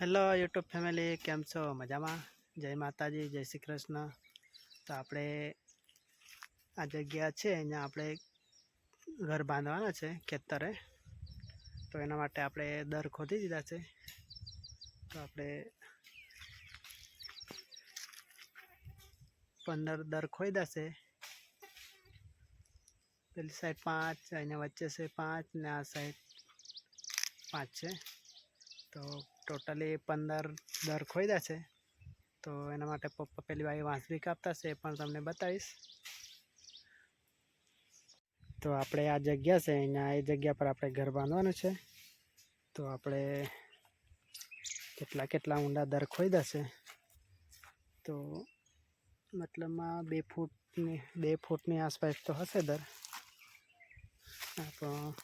Hello, YouTube family, કેમ છો? મજામાં? જય માતાજી, જય શ્રી કૃષ્ણ. તો આપણે આ જગ્યા છે, અહીંયા આપણે ઘર બાંધવાના છે, ખેતરે. તો એના માટે આપણે દર ખોદી દીધા છે. તો આપણે પંદર દર ખોદ્યા છે. પેલી સાઈડ પાંચ, અહીંયા વચ્ચે છે પાંચ, ને આ સાઈડ પાંચ છે. તો ટોટલી પંદર દર ખોઈદા છે. તો એના માટે પપ્પા પેલી વાય વાંસબી કાપતા છે એ પણ તમને બતાવીશ. તો આપણે આ જગ્યા છે, અહીંયા એ જગ્યા પર આપણે ઘર બાંધવાનું છે. તો આપણે કેટલા કેટલા ઊંડા દર ખોઈદા છે. તો મતલબમાં બે ફૂટની બે ફૂટની આસપાસ તો હશે દર. આપણો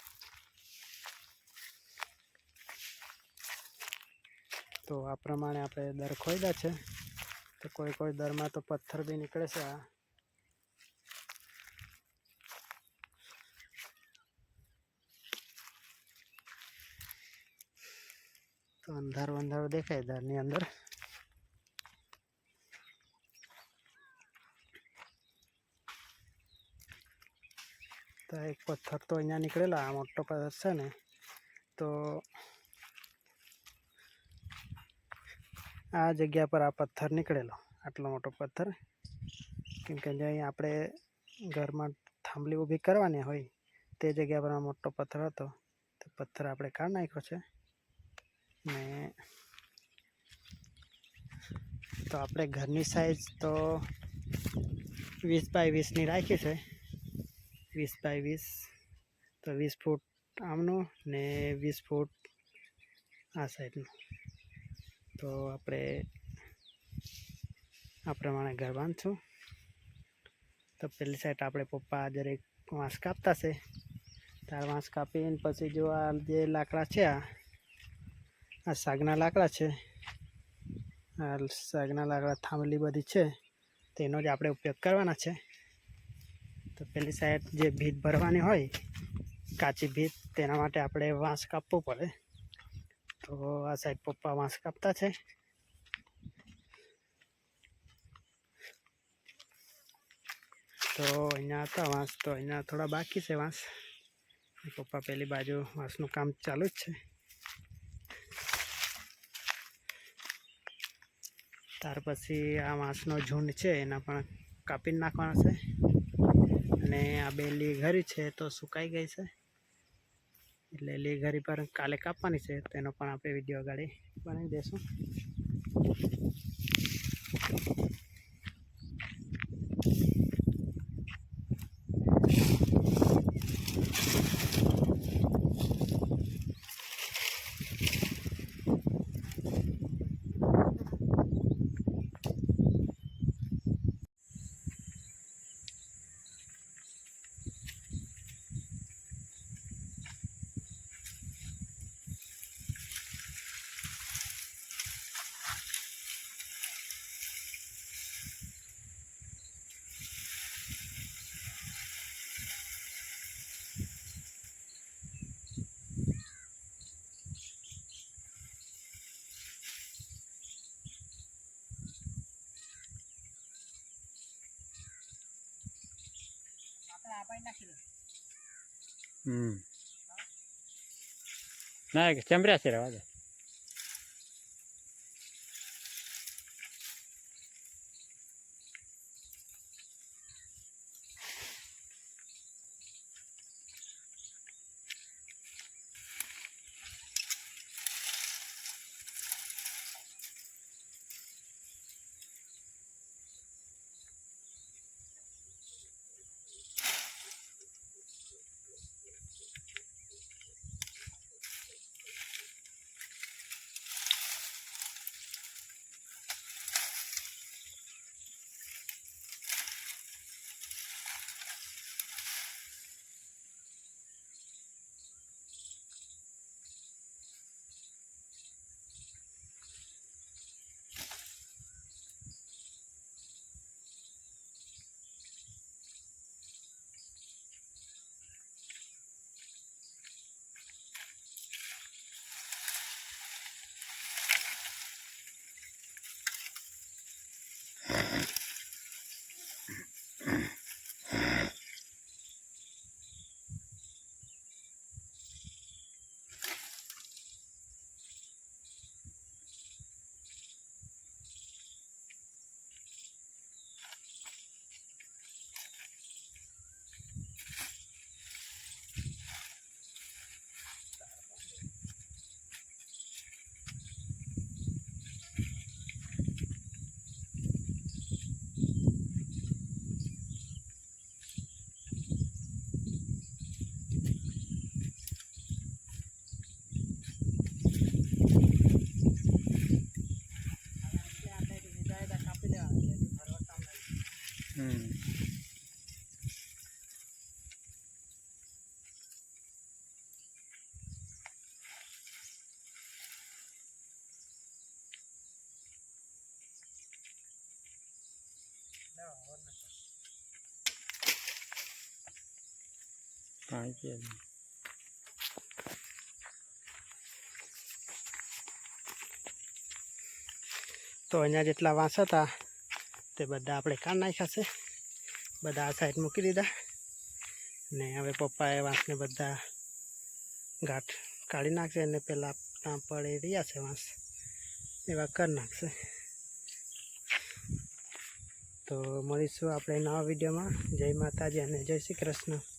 તો આ પ્રમાણે આપણે દર ખોઈદા છે. તો કોઈ કોઈ દરમાં તો પથ્થર બી નીકળે છે આ. તો અંધારું અંધારું દેખાય દરની અંદર. તો એક પથ્થર તો અહીંયા નીકળેલા, આ મોટો પથ્થર છે ને, તો આ જગ્યા પર આ પથ્થર નીકળેલો, આટલો મોટો પથ્થર. કેમ કે જે આપણે ઘરમાં થાંભલી ઊભી કરવાની હોય, તે જગ્યા પર આ મોટો પથ્થર હતો. તો પથ્થર આપણે કાઢ નાખ્યો છે. ને તો આપણે ઘરની સાઈઝ તો વીસ બાય વીસની રાખી છે. વીસ બાય વીસ, તો વીસ ફૂટ આમનું ને વીસ ફૂટ આ સાઈડનું તો આપણે આ પ્રમાણે ઘર બાંધશું. તો પેલી સાઈડ આપણે પપ્પા દરેક વાંસ કાપતા છે તાર વાંસ કાપીને પછી જો આ જે લાકડા છે આ આ સાગના લાકડા છે, આ સાગના લાકડા થાંભલી બધી છે, તેનો જ આપણે ઉપયોગ કરવાના છે. તો પેલી સાઈડ જે ભીત ભરવાની હોય, કાચી ભીત, તેના માટે આપણે વાંસ કાપવું પડે. તો આ સાઈડ પપ્પા વાંસ કાપતા છે. તો અહીંયા હતા વાંસ, તો અહીંયા થોડા બાકી છે વાંસ. પપ્પા પેલી બાજુ વાંસનું કામ ચાલુ જ છે. ત્યાર પછી આ વાંસનો ઝુંડ છે, એના પણ કાપી નાખવાના છે. અને આ બેલી ઘરી છે, તો સુકાઈ ગઈ છે. એટલે લીઘરી પર કાલે કાપવાની છે તેનો પણ આપણે વીડિયો ગાડી બનાવી દઈશું હમ ના ચમર્યા છે રહેવા ừ. Hai chuyện. તો અહીંયા જેટલા વાંસ હતા તે બધા આપણે કાઢ નાખ્યા છે. બધા આ સાઈડ મૂકી દીધા. ને હવે પપ્પાએ વાંસને બધા ગાંઠ કાઢી નાખશે અને પેલા ત્યાં પડી રહ્યા છે વાંસ. એવા કરી નાખશે. તો મળીશું આપણે નવા વિડીયોમાં. જય માતાજી અને જય શ્રી કૃષ્ણ.